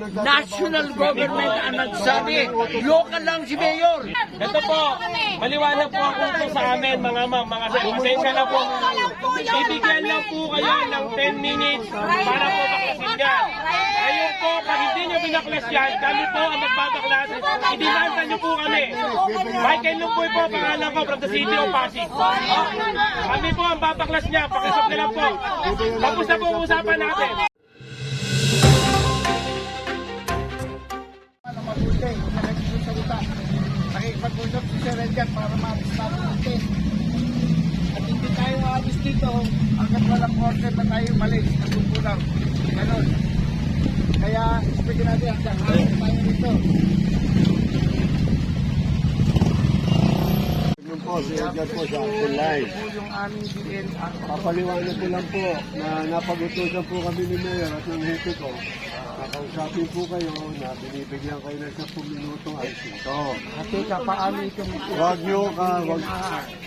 National government ang nagsabi, local lang si Mayor. Ito po, maliwanag po ang utos sa amin mga ma'am, mga sir. Pasensya na po. Bibigyan lang po kayo ng 10 minutes para po baklasin yan. Ngayon po, pag hindi nyo binaklas yan, kami po ang magbabaklas. Idimanda nyo po kami. Michael Lumboy po, pangalan ko from the city of Pasig. Kami po ang babaklas niya, pakisok na lang po. Tapos na po ang usapan natin. Edgar para ma-stop natin. At hindi tayo aalis dito hanggat walang order na tayo malis. Nagpupulang. Ganon. Kaya, speaking natin hanggang hanggang tayo dito. Po, si Edgar po sa Action Live. Papaliwanag ko lang po na napag-utusan po kami ni Mayor at ng hepe ko. Nakausapin po kayo na binibigyan kayo ng 10 minutong alis ito. At teka, paano itong Huwag nyo ka, wag,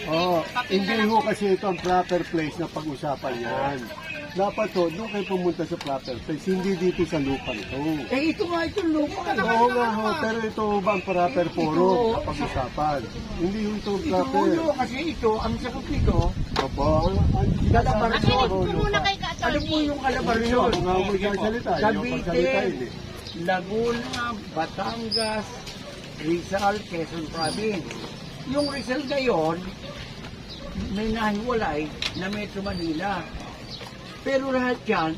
oh, hindi ho kasi ito ang proper place na pag-usapan yan. Dapat ho, doon kayo pumunta sa proper place, hindi dito sa lupa ito. Eh, ito nga itong lupa. Oo nga ho, pero ito ba ang proper forum na pag-usapan? Hindi ho ito ang Ito proper. ulo kasi ito, ang sakot nito, Opo, lupa. ano po yung Ano Calabarzon? Kung nga mo salita, yung pagsalita Cavite, yun eh. Laguna, Batangas, Rizal, Quezon Province. Yung Rizal ngayon, may nahiwalay na Metro Manila. Pero lahat yan,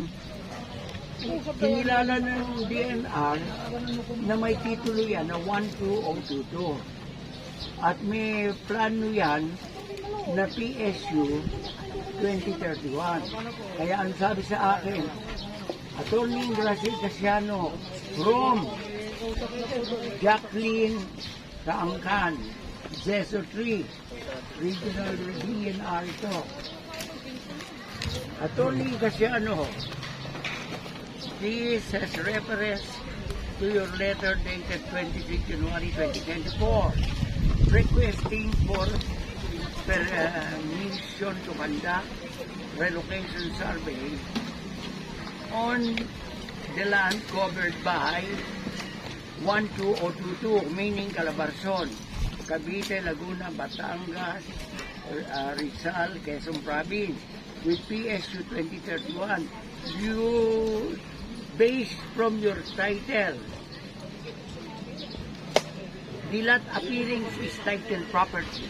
kinilala ng DNR na may titulo yan na 12022. At may plano yan na PSU 2031. Kaya ang sabi sa akin, Attorney Gracie Casiano from Jacqueline Kaangkan, Zeso 3, Regional DNR ito. Attorney Casiano, this has reference to your letter dated 23 January 2024 requesting for permission to conduct relocation survey on the land covered by 12022, meaning Calabarzon, Cavite, Laguna, Batangas, uh, Rizal, Quezon Province, with PSU 2031. You, based from your title, the lot appearing is titled property.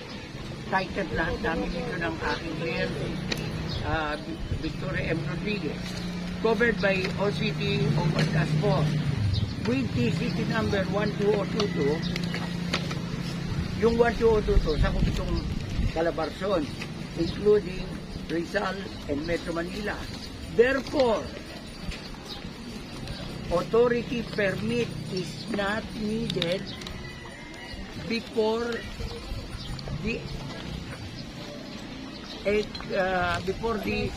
Titled lahat namin dito ng aking mayor, uh, Victoria M. Rodriguez. Covered by OCT Overcast 4. With TCT number 12022, yung 12022, sakop itong Calabarzon, including Rizal and Metro Manila. Therefore, authority permit is not needed before the eh, uh, before the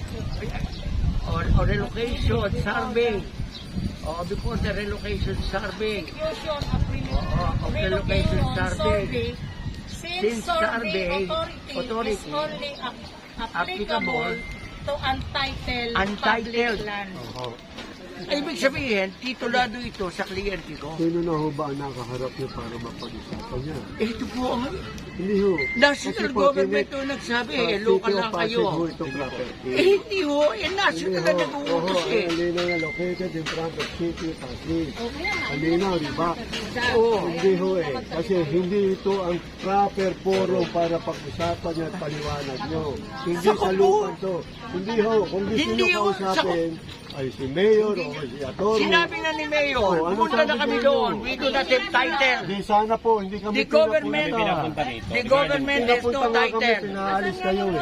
or, or relocation survey or before the relocation survey execution of Oo, of relocation survey. since survey authority, authority is only ap- applicable applicable to untitled, Untitled. public land. Oo. ibig sabihin titulado ito sa kliyente ko Sino na ho ba ang nakaharap niyo para mapag-usapan niya? eh, ito po ang Hindi ho. national Kasi po, government to nagsabi sa eh, City local of lang Pasig kayo ho ito property. eh hindi ho eh national na Oho, nag-uutos eh Alina nga located in front of City Pasig. Alina, di ba? oo Hindi ho eh. Kasi hindi ito ang proper forum para pag-usapan niya at paliwanag nyo. Hindi Sa sa lupa to. Hindi ho. Kung gusto Hindi nyo ho, kausapin, ay si Mayor o si Atty. Sinabi na ni Mayor, Oh, ano pumunta na kami niyo? doon. We do not have title. Di sana po, hindi kami The government, pinapunta rito. the government has Pinapunta no nga kami, title. pinaalis kayo eh.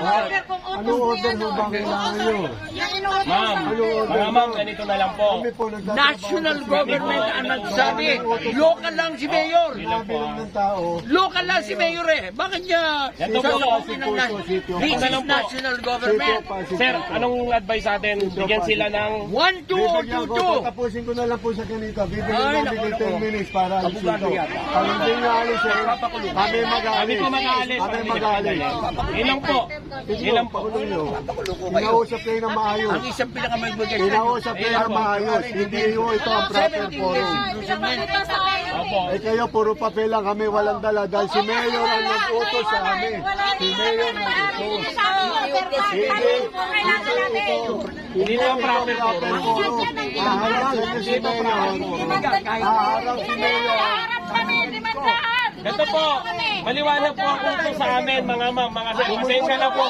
order utos Ano order mo ba kailangan nyo? Yung inuutos Ma'am, Ano order mga ma'am, ganito na lang po. Kami po nagtatrabaho National government ang nagsabi, local lang si Mayor. Sinabi lang ng tao, Local lang si Mayor eh. Bakit niya Ito po, sasabihin ng Pasig po, na- City of This is national government. Sir, anong advice sa atin? Namin, bigyan sila ng... 1, 2, or 2, Bibigyan ko, 2. tapusin ko na lang po sa ganito. Bibigyan Ay, naku, ng naku. 10 minutes para alisin Abogado to. yata. Pag hindi nga alis eh, kami mag-aalis. Kami po mag-aalis. Kami mag-aalis. Ilang po. Ilang po. Pakulo nyo. Inausap kayo na maayos. Ang isang pinakamagbigay sa inyo. Inausap kayo na maayos. Hindi mo ito ang proper 17 forum. Opo. Eh kayo, puro papel lang kami, walang dala. Dahil si Mayor ang nag-utos sa amin. Si Mayor nag-utos. Hindi, hindi ito. Hindi na proper proper forum. Haharap si Mayor. Haharap si Mayor. Ito po, maliwanag po ang utos sa amin, mga ma'am, mga sir. Pasensya na po.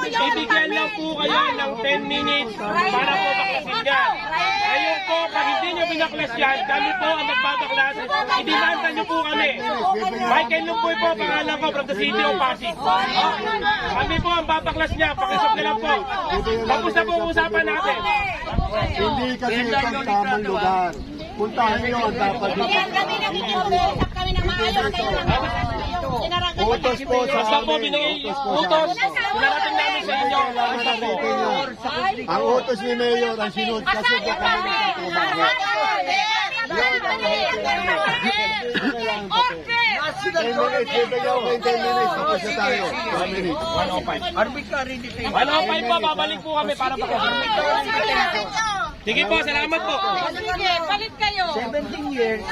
Bibigyan lang po kayo ng 10 minutes para po. Ngayon po, pag hindi nyo binaklas yan, kami po ang magbabaklas. Idimanda nyo po kami. Michael Lumboy po, pangalan ko from the city of Pasig. Oh, kami po ang babaklas niya. Pakisok na lang po. Tapos na po ang usapan natin. Hindi kasi ito ang tamang lugar. Puntahan nyo ang dapat dito. Kami nag-uusap kami ng maayos kayo ng Sinaragan Utos po sa Basta po, amin. binigay Utos po sa utos. amin. Pinarating namin sa inyo. Basta po. Ang utos ni Mayor ang sinunod kasi po kami nagtatrabaho. Ten minutes, bibigyan ko kayo 10 minutes. Tapos na tayo. 1 minute. Arbitrary detention. Ano pa po, babalik po kami para baklasin. Sige po, salamat po. Sige, palit kayo. 17 years,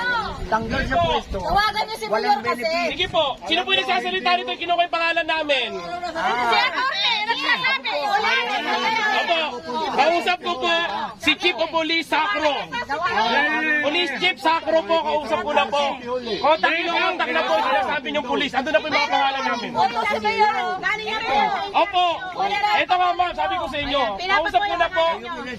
tanggal sa pwesto. Tawagan niyo si Mayor kasi. Sige po, sino po yung nagsasalita rito? Kinuha yung pangalan namin. Si Atty. nagsasabi. Wala na. Opo, kausap ko po si Chief of Police Sacro. Police Chief Sacro po, kausap ko na po. Kontak nyo, kontak na po, sinasabi yung police. Ando na po yung mga pangalan namin. Oto si Mayor. Galing na po. Opo, eto nga ma'am, sabi ko sa inyo, kausap ko na po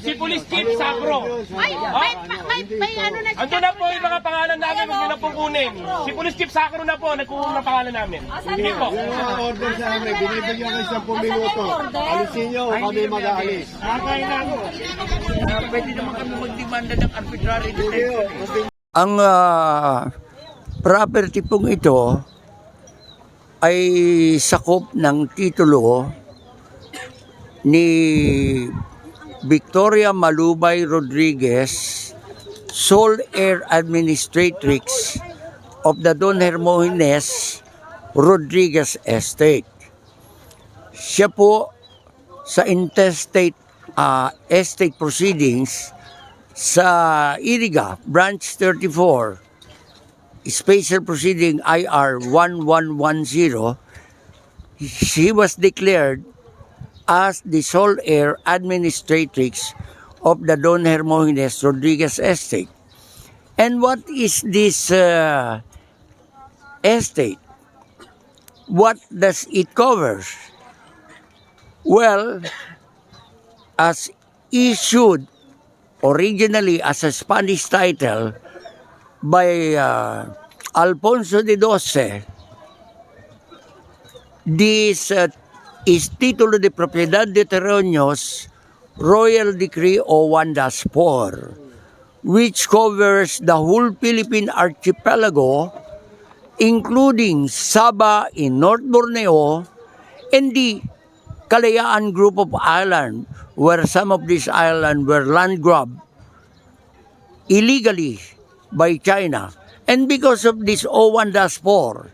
si Police Chief Sacro. Ay, may, may, may ano na Ando na po yung mga pangalan namin, huwag na pong kunin. Si Police Chief Sacro na po, nagkukuha ng pangalan namin. Sige po. Yung mga order sa amin, binibigyan kayo 10 minuto. Alisin nyo, kami mag-aalis. Ah, pwede naman kami magdemanda ng arbitrary detention. Ang ah, property pong ito ay sakop ng titulo ni Victoria Malubay Rodriguez, sole heir administratrix of the Don Hermogenes Rodriguez Estate. Siya po sa intestate ah, estate proceedings sa Iriga, Branch 34, Special Proceeding IR 1110, she was declared as the sole heir administratrix of the Don Hermogenes Rodriguez Estate. And what is this uh, estate? What does it cover? Well, as issued originally as a Spanish title by uh, Alfonso de Doce. This uh, is Título de Propiedad de Terrenos Royal Decree 01-4 which covers the whole Philippine archipelago including Sabah in North Borneo and the Kalayaan group of islands where some of these islands were land grabbed illegally by China. And because of this 01-4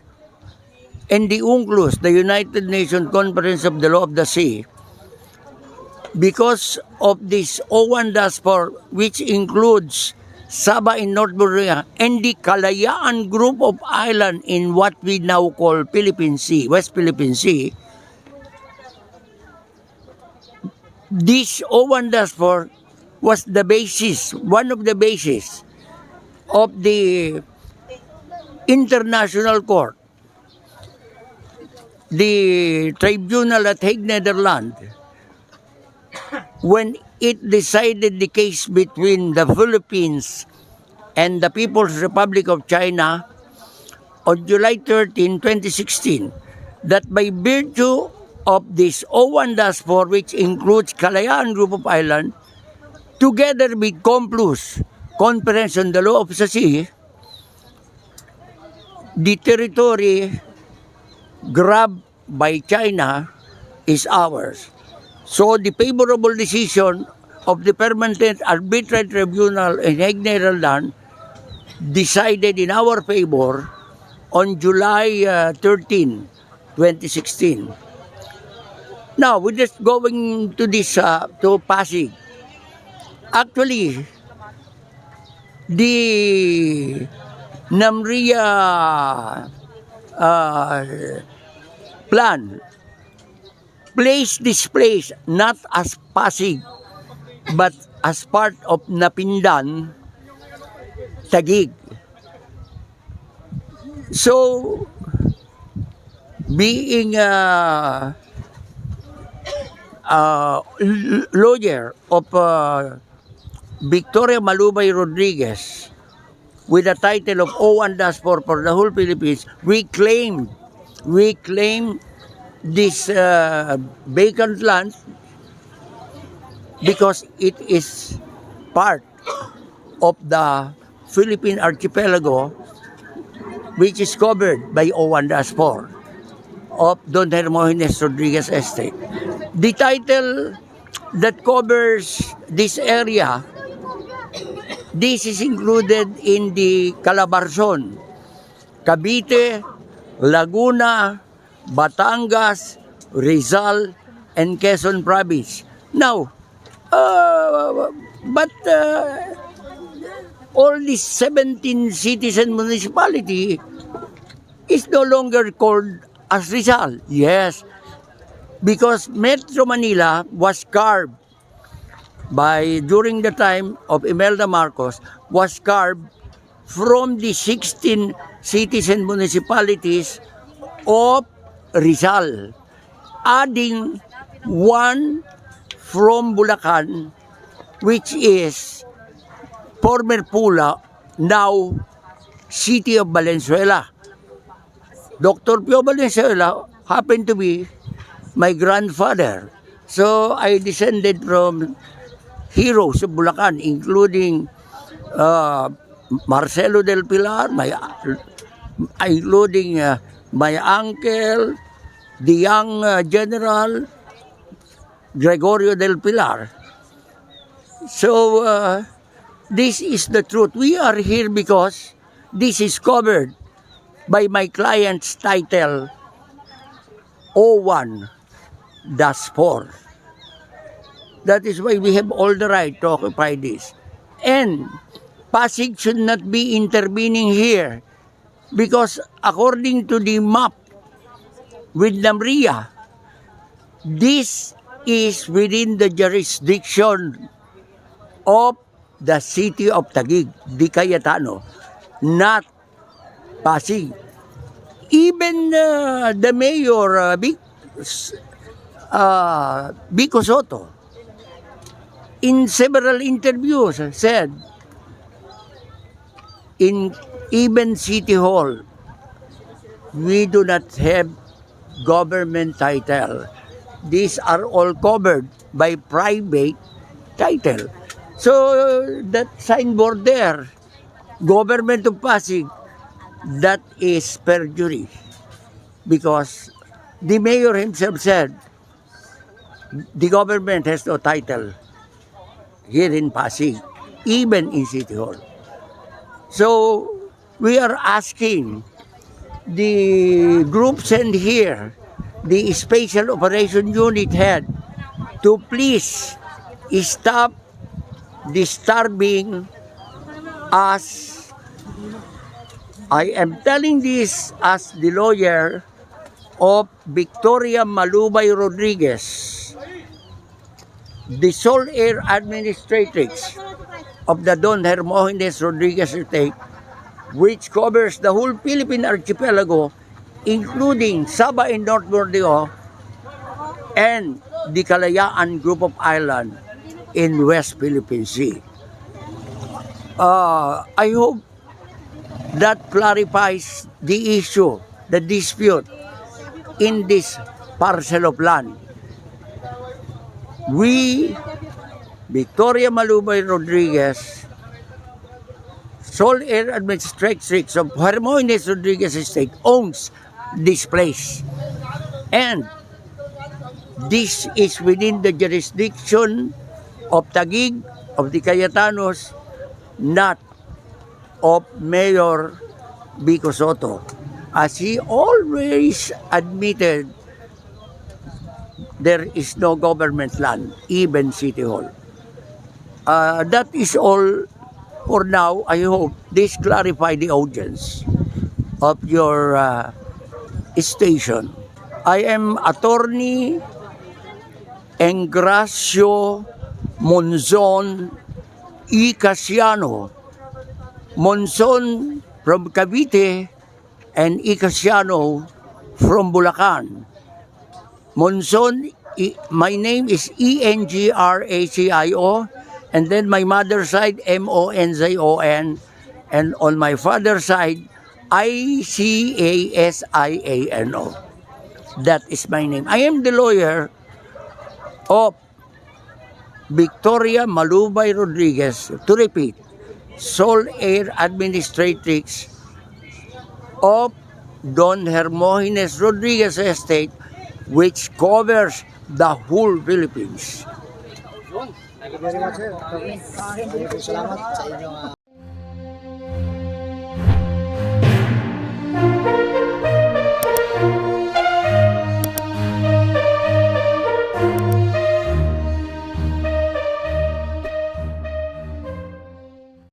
and the UNCLOS, the United Nations Conference of the Law of the Sea, because of this 01-4 which includes Sabah in North Borneo and the Kalayaan group of island in what we now call Philippine Sea, West Philippine Sea, this 01-4 was the basis, one of the basis of the International Court, the tribunal at Hague, Netherlands, when it decided the case between the Philippines and the People's Republic of China on July 13, 2016, that by virtue of this 01-4, which includes Kalayaan Group of Islands, together with COMPLUS, Conference on the Law of the Sea, the territory grabbed by China is ours. So the favorable decision of the Permanent Arbitrate Tribunal in Hague, Netherlands decided in our favor on July uh, 13, 2016. Now, we're just going to this, uh, to Pasig. Actually, the Namria uh, plan place this place not as Pasig but as part of Napindan, Tagig. So, being a, a lawyer of uh, Victoria Malubay Rodriguez with the title of O1 Daspor for the whole Philippines, we claim, we claim this uh, vacant land because it is part of the Philippine archipelago which is covered by O1 Daspor of Don Hermogenes Rodriguez Estate. The title that covers this area This is included in the Calabarzon, Cavite, Laguna, Batangas, Rizal, and Quezon Province. Now, uh, but uh, all these 17 cities and municipality is no longer called as Rizal. Yes, because Metro Manila was carved by during the time of Imelda Marcos was carved from the 16 cities and municipalities of Rizal, adding one from Bulacan, which is former Pula, now city of Valenzuela. Dr. Pio Valenzuela happened to be my grandfather. So I descended from heroes of Bulacan, including uh, Marcelo del Pilar, my, including uh, my uncle, the young uh, general Gregorio del Pilar. So uh, this is the truth. We are here because this is covered by my client's title 01 dash 4. That is why we have all the right to occupy this. And Pasig should not be intervening here because according to the map with Namria, this is within the jurisdiction of the city of Taguig, Di Cayetano, not Pasig. Even uh, the mayor, uh, Vic, uh, Vico Soto, in several interviews said in even city hall we do not have government title. These are all covered by private title. So that signboard there government of Pasig that is perjury. Because the mayor himself said the government has no title here in Pasig, even in City Hall. So, we are asking the group sent here, the Special Operation Unit head, to please stop disturbing us. I am telling this as the lawyer of Victoria Malubay Rodriguez the sole heir administratrix of the Don Hermogenes Rodriguez estate, which covers the whole Philippine archipelago, including Sabah and North Borneo, and the Kalayaan group of islands in West Philippine Sea. Uh, I hope that clarifies the issue, the dispute in this parcel of land we, Victoria Malubay Rodriguez, sole heir administratrix of Hermogenes Rodriguez Estate, owns this place. And this is within the jurisdiction of Taguig, of the Cayetanos, not of Mayor Vico Soto. As he always admitted, there is no government land, even City Hall. Uh, that is all for now. I hope this clarify the audience of your uh, station. I am attorney Engracio Monzon E. Casiano. Monzon from Cavite and E. Casiano from Bulacan. Monzon, E- my name is E E-N-G-R-A-C-I-O and then my mother's side M-O-N-Z-O-N and on my father's side I-C-A-S-I-A-N-O. That is my name. I am the lawyer of Victoria Malubay Rodriguez. To repeat, sole heir administratrix of Don Hermogenes Rodriguez Estate, which covers the whole Philippines.